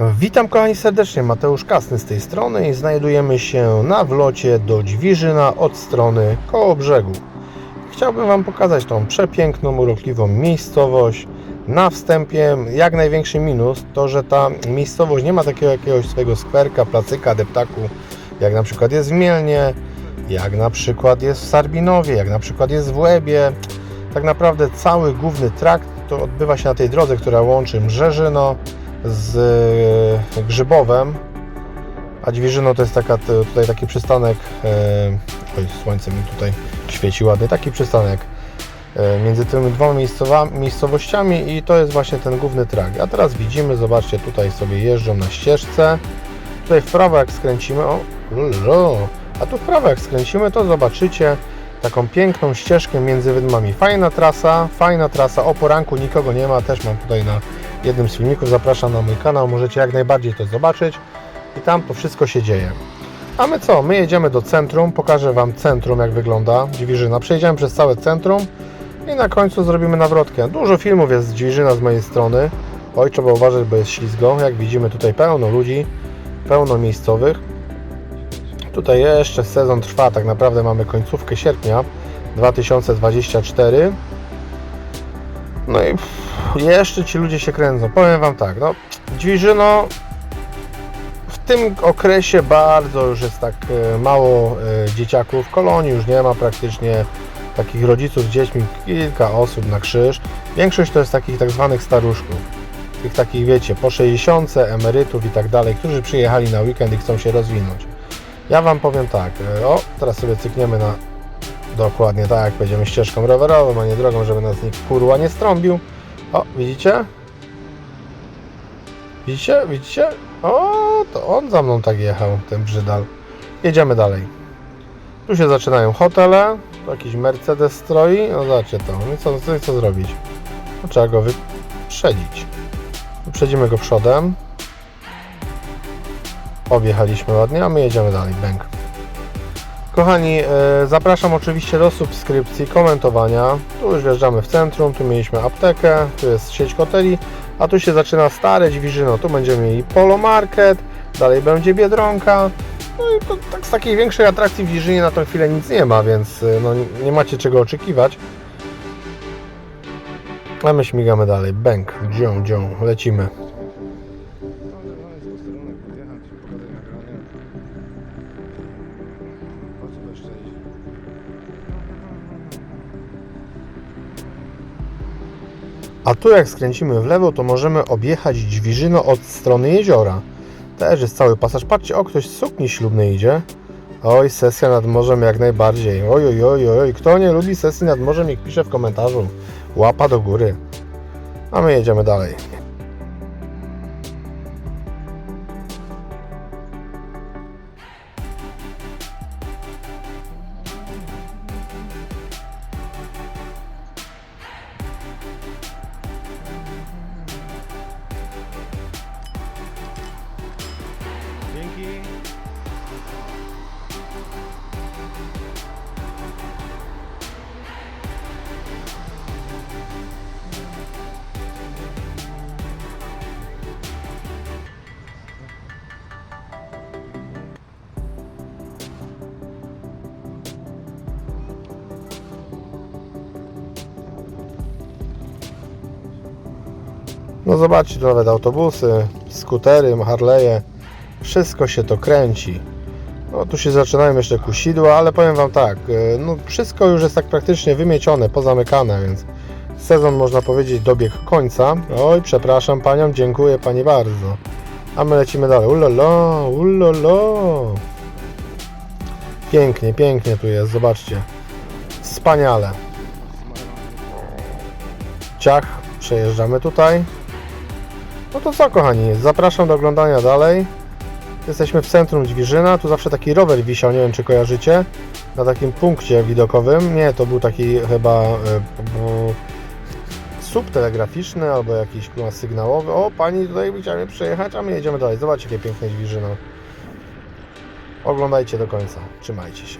Witam kochani serdecznie, Mateusz Kasny z tej strony i znajdujemy się na wlocie do Dźwiżyna od strony koło brzegu. Chciałbym Wam pokazać tą przepiękną, urokliwą miejscowość. Na wstępie jak największy minus to, że ta miejscowość nie ma takiego jakiegoś swojego skwerka, placyka, deptaku, jak na przykład jest w Mielnie, jak na przykład jest w Sarbinowie, jak na przykład jest w Łebie. Tak naprawdę cały główny trakt to odbywa się na tej drodze, która łączy Mrzeżyno z e, Grzybowem, a Dźwiżyno to jest taka, tutaj taki przystanek, e, oj, słońce mi tutaj świeci ładnie, taki przystanek e, między tymi dwoma miejscowościami i to jest właśnie ten główny trakt. A teraz widzimy, zobaczcie, tutaj sobie jeżdżą na ścieżce, tutaj w prawo jak skręcimy, o, lolo, a tu w prawo jak skręcimy, to zobaczycie taką piękną ścieżkę między wydmami. Fajna trasa, fajna trasa, o poranku nikogo nie ma, też mam tutaj na jednym z filmików, zapraszam na mój kanał, możecie jak najbardziej to zobaczyć i tam to wszystko się dzieje. A my co? My jedziemy do centrum, pokażę Wam centrum jak wygląda Dźwiżyna. Przejdziemy przez całe centrum i na końcu zrobimy nawrotkę. Dużo filmów jest z Dźwiżyna z mojej strony. Oj, trzeba uważać, bo jest ślizgo. Jak widzimy tutaj pełno ludzi, pełno miejscowych. Tutaj jeszcze sezon trwa, tak naprawdę mamy końcówkę sierpnia 2024. No i pff, jeszcze ci ludzie się kręcą. Powiem Wam tak, no Dźwiżyno w tym okresie bardzo już jest tak e, mało e, dzieciaków. Kolonii już nie ma praktycznie takich rodziców z dziećmi, kilka osób na krzyż. Większość to jest takich tak zwanych staruszków. Tych takich wiecie, po 60, emerytów i tak dalej, którzy przyjechali na weekend i chcą się rozwinąć. Ja Wam powiem tak, e, o teraz sobie cykniemy na dokładnie tak, będziemy ścieżką rowerową, a nie drogą, żeby nas nikt kurła nie strąbił. O, widzicie? Widzicie? Widzicie? O, to on za mną tak jechał, ten brzydal. Jedziemy dalej. Tu się zaczynają hotele. Tu jakiś Mercedes stoi. No zobaczcie to. No co, co, co zrobić? No, trzeba go wyprzedzić. Wyprzedzimy go przodem. Objechaliśmy ładnie, a my jedziemy dalej. Bęk. Kochani, e, zapraszam oczywiście do subskrypcji, komentowania. Tu już wjeżdżamy w centrum, tu mieliśmy aptekę, tu jest sieć hoteli, a tu się zaczyna stare Dźwiżyno. Tu będziemy mieli Polo Market, dalej będzie Biedronka. No i to, tak z takiej większej atrakcji w Dźwiżynie na tą chwilę nic nie ma, więc e, no, nie macie czego oczekiwać. A my śmigamy dalej. Bęk, dzią, dzią, lecimy. A tu jak skręcimy w lewo, to możemy objechać Dźwiżyno od strony jeziora. Też jest cały pasaż. Patrzcie, o, ktoś z sukni ślubnej idzie. Oj, sesja nad morzem jak najbardziej. Oj, oj, oj, oj. Kto nie lubi sesji nad morzem, niech pisze w komentarzu. Łapa do góry. A my jedziemy dalej. No zobaczcie, tu nawet autobusy, skutery, Harley'e. Wszystko się to kręci. No tu się zaczynają jeszcze kusidła, ale powiem Wam tak, e, no wszystko już jest tak praktycznie wymiecione, pozamykane, więc sezon można powiedzieć dobiegł końca. Oj, przepraszam Panią, dziękuję Pani bardzo. A my lecimy dalej. Ulolo, ulolo. Pięknie, pięknie tu jest, zobaczcie. Wspaniale. Ciach, przejeżdżamy tutaj. No to co kochani, zapraszam do oglądania dalej. Jesteśmy w centrum Dźwiżyna, tu zawsze taki rower wisiał, nie wiem czy kojarzycie, na takim punkcie widokowym. Nie, to był taki chyba e, słup telegraficzny albo jakiś kurwa, sygnałowy. O, pani tutaj chciała przejechać, a my jedziemy dalej. Zobaczcie, jakie piękne Dźwiżyno. Oglądajcie do końca. Trzymajcie się.